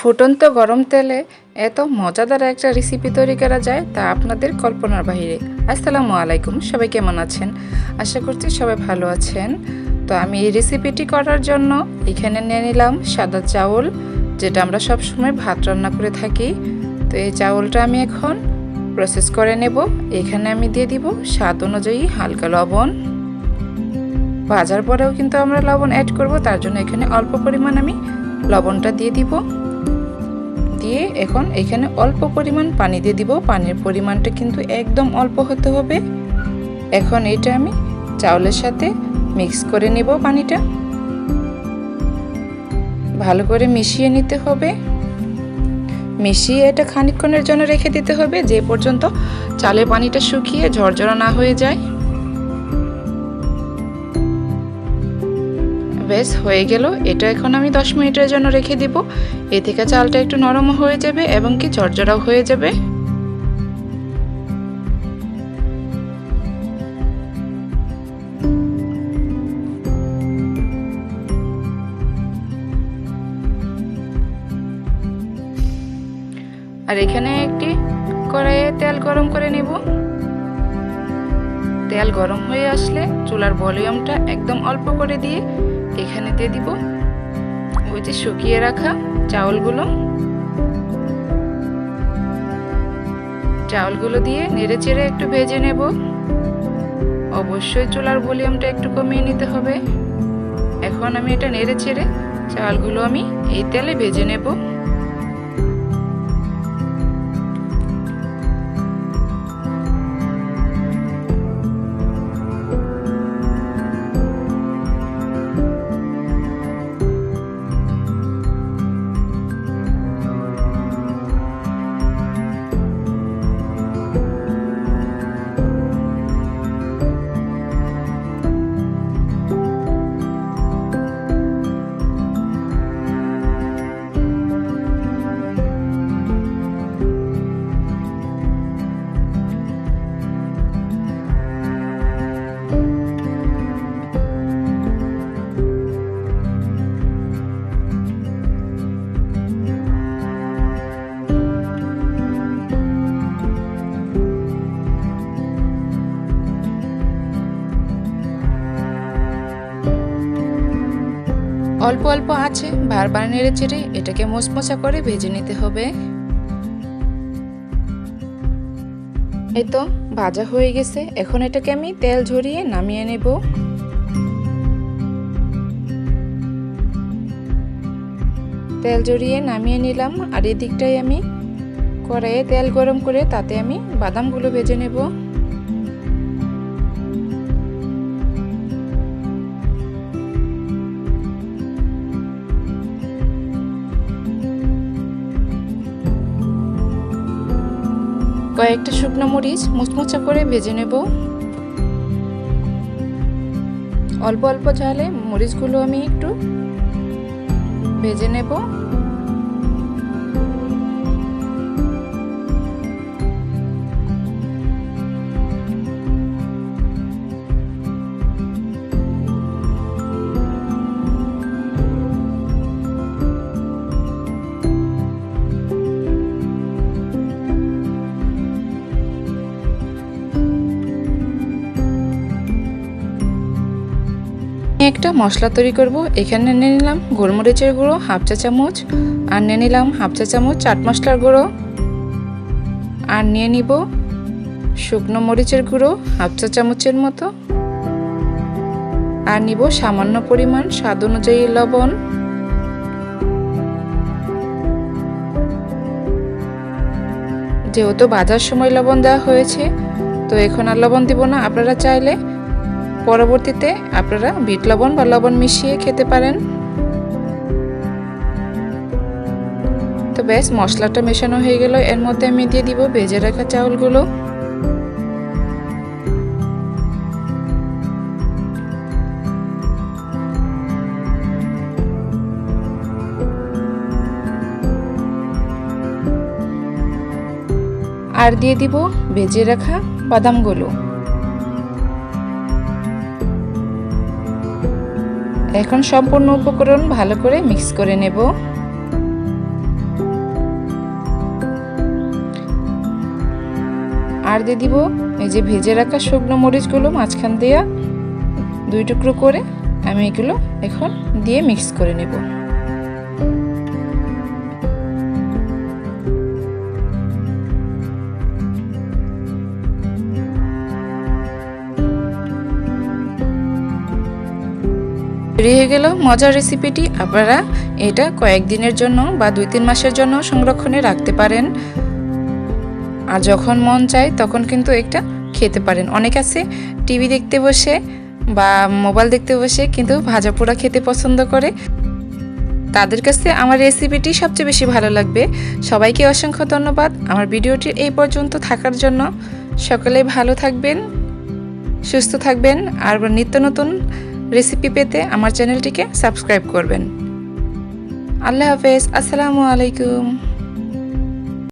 ফুটন্ত গরম তেলে এত মজাদার একটা রেসিপি তৈরি করা যায় তা আপনাদের কল্পনার বাইরে আসসালামু আলাইকুম, সবাই কেমন আছেন? আশা করছি সবাই ভালো আছেন। তো আমি এই রেসিপিটি করার জন্য এখানে নিয়ে নিলাম সাদা চাউল, যেটা আমরা সবসময় ভাত রান্না করে থাকি। তো এই চাউলটা আমি এখন প্রসেস করে নেব। এখানে আমি দিয়ে দিব স্বাদ অনুযায়ী হালকা লবণ। ভাজার পরেও কিন্তু আমরা লবণ অ্যাড করব, তার জন্য এখানে অল্প পরিমাণ আমি লবণটা দিয়ে দিব। দিয়ে এখন এখানে অল্প পরিমাণ পানি দিয়ে দিব। পানির পরিমাণটা কিন্তু একদম অল্প হতে হবে। এখন এটা আমি চাউলের সাথে মিক্স করে নেব পানিটা। ভালো করে মিশিয়ে নিতে হবে। মিশিয়ে এটা খানিকক্ষণের জন্য রেখে দিতে হবে। যে পর্যন্ত চালের পানিটা শুকিয়ে ঝরঝরা না হয়ে যায়। বেশ, হয়ে গেল। এটা এখন আমি দশ মিনিটের জন্য রেখে দিব। এ থেকে চালটা একটু নরম হয়ে যাবে এবং কি ঝরঝরাও হয়ে যাবে। আর এখানে একটি কড়াইয়ে তেল গরম করে নেব। তেল গরম হয়ে আসলে চুলার ভলিউমটা একদম অল্প করে দিয়ে এখানে দিয়ে দিব। ওই যে শুকিয়ে রাখা চাউলগুলো। চাউলগুলো দিয়ে নেড়ে চেড়ে একটু ভেজে নেব। অবশ্যই চুলার ভলিউমটা একটু কমিয়ে নিতে হবে। এখন আমি এটা নেড়ে চেড়ে চালগুলো আমি এই তেলে ভেজে নেব। অল্প অল্প আছে, বারবার নেড়ে চেড়ে এটাকে মোচমোচা করে ভেজে নিতে হবে। এই তো, ভাজা হয়ে গেছে। এখন এটাকে আমি তেল ঝরিয়ে নামিয়ে নেব। তেল জড়িয়ে নামিয়ে নিলাম, আর এদিকটাই আমি কড়াইয়ে তেল গরম করে তাতে আমি বাদামগুলো ভেজে নেব। কয়েকটা শুকনো মরিচ মুচমুচা করে ভেজে নেব। অল্প অল্প ঝালে মরিচগুলো আমি একটু ভেজে নেব। মশলা তৈরি করব। এখানে নিয়ে নিলাম গোলমরিচের গুঁড়ো, হাফ চা চামচ। আর নিয়ে নিলাম হাফ চা চামচ চাট মশলার গুঁড়ো। আর নিয়ে নিব শুকনো মরিচের গুঁড়ো, হাফ চা চামচের মতো। আর নিব সামান্য পরিমাণ স্বাদ অনুযায়ী লবণ। যেহেতু বাজার সময় লবণ দেওয়া হয়েছে, তো এখন আর লবণ দিব না। আপনারা চাইলে পরবর্তীতে আপনারা বিট লবণ বা লবণ মিশিয়ে খেতে পারেন। তো বেশ, মশলাটা মেশানো হয়ে গেল। এর মধ্যে আমি দিয়ে দিব ভেজে রাখা চাউলগুলো। আর দিয়ে দিব ভেজে রাখা বাদামগুলো। এখন সম্পূর্ণ উপকরণ ভালো করে মিক্স করে নেব। আর দিয়ে দিব এই যে ভেজে রাখা শুকনো মরিচগুলো মাঝখান দেয়া দুই টুকরো করে আমি এগুলো এখন দিয়ে মিক্স করে নেব। তৈরি হয়ে গেল মজার রেসিপিটি আপনারা এটা কয়েকদিনের জন্য বা দুই তিন মাসের জন্য সংরক্ষণে রাখতে পারেন। আর যখন মন চায়, তখন কিন্তু এটা খেতে পারেন। অনেক আছে টিভি দেখতে বসে বা মোবাইল দেখতে বসে কিন্তু ভাজা পোড়া খেতে পছন্দ করে। তাদের কাছে আমার রেসিপিটি সবচেয়ে বেশি ভালো লাগবে। সবাইকে অসংখ্য ধন্যবাদ। আমার ভিডিওটি এই পর্যন্ত থাকার জন্য। সকলে ভালো থাকবেন, সুস্থ থাকবেন। আর নিত্য নতুন রেসিপি পেতে আমার চ্যানেলটিকে সাবস্ক্রাইব করবেন। আল্লাহ হাফেজ আসসালামু আলাইকুম।